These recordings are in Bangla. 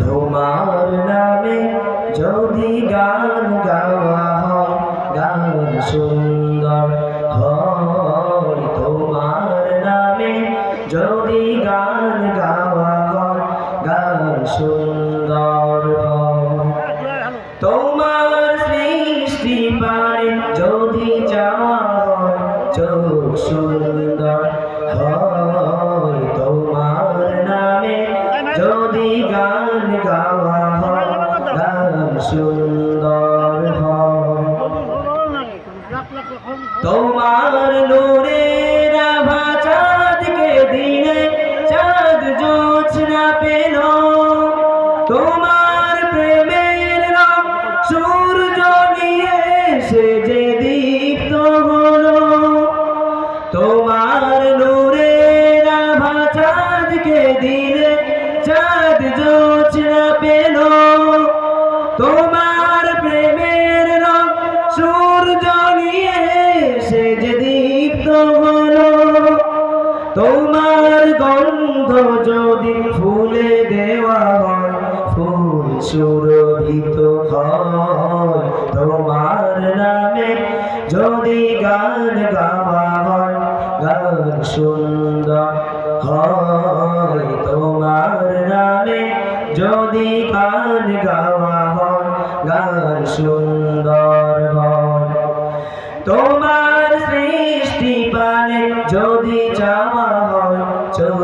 তোমার নামে যদি গান গাওয়া হয়, গান সুন্দর হয়। তোমার নামে যদি গান গাওয়া হয়, গান সুন্দর হয়। তোমার সৃষ্টি পারে যদি যাওয়া হয়, চোখ সুন্দর তোমার নূরের আভা চাঁদকে দিনে চাঁদ জোছনা পেল। তোমার প্রেমের রং সূর্য নিয়ে সে যে দীপ্ত হলো। তোমার নূরের আভা চাঁদকে দিনে চাঁদ জোছনা তোমার গন্ধ যদি ফুলে দেওয়া হয়, ফুল সুরভিত হয়। তোমার নামে যদি গান গাওয়া হয়, গান সুন্দর হয়। তোমার নামে যদি গান গাওয়া হয়, গান সুন্দর হয়। তোমার সৃষ্টি পানে যদি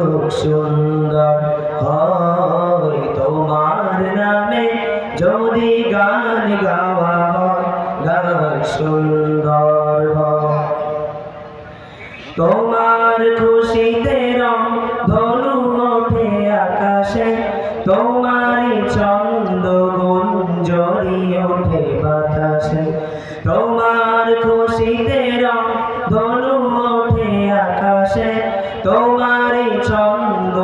চোখ সুন্দর। হয় তোমার নামে যদি গান গাওয়া হয়, গান সুন্দর তোমার খুশিতে রং ধনু ওঠে আকাশে, তোমারই চন্দ গুঞ্জরি ওঠে বাতাসে। তোমার খুশিতে রং তোমারই চন্দ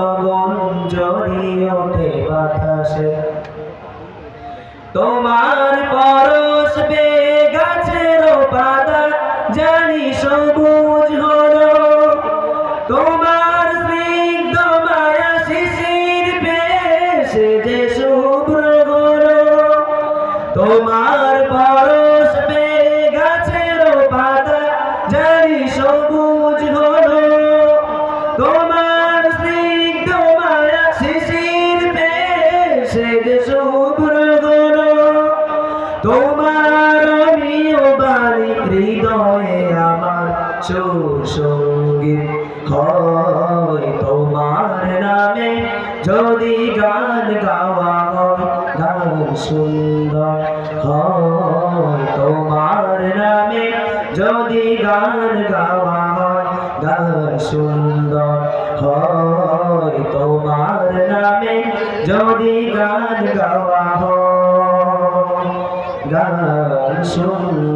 ওঠে বাতাসে। তোমার পরশ বে গাছের পাতা, জানি সবুজ হলো। তোমার স্নিগ্ধ মায়া শিশির পেশে যে শুভ্র হলো। তোমার পরশ যে শুভ্র হলো তোমার অমিয় বাণী হৃদয়ে আমার সুসঙ্গীত হয়। তোমার নামে যদি গান গাওয়া হয়, গান সুন্দর হয়। তোমার নামে যদি গান গাওয়া হয়, গান সুন্দর হয়। যদি গান গাওয়া হয় গান শুন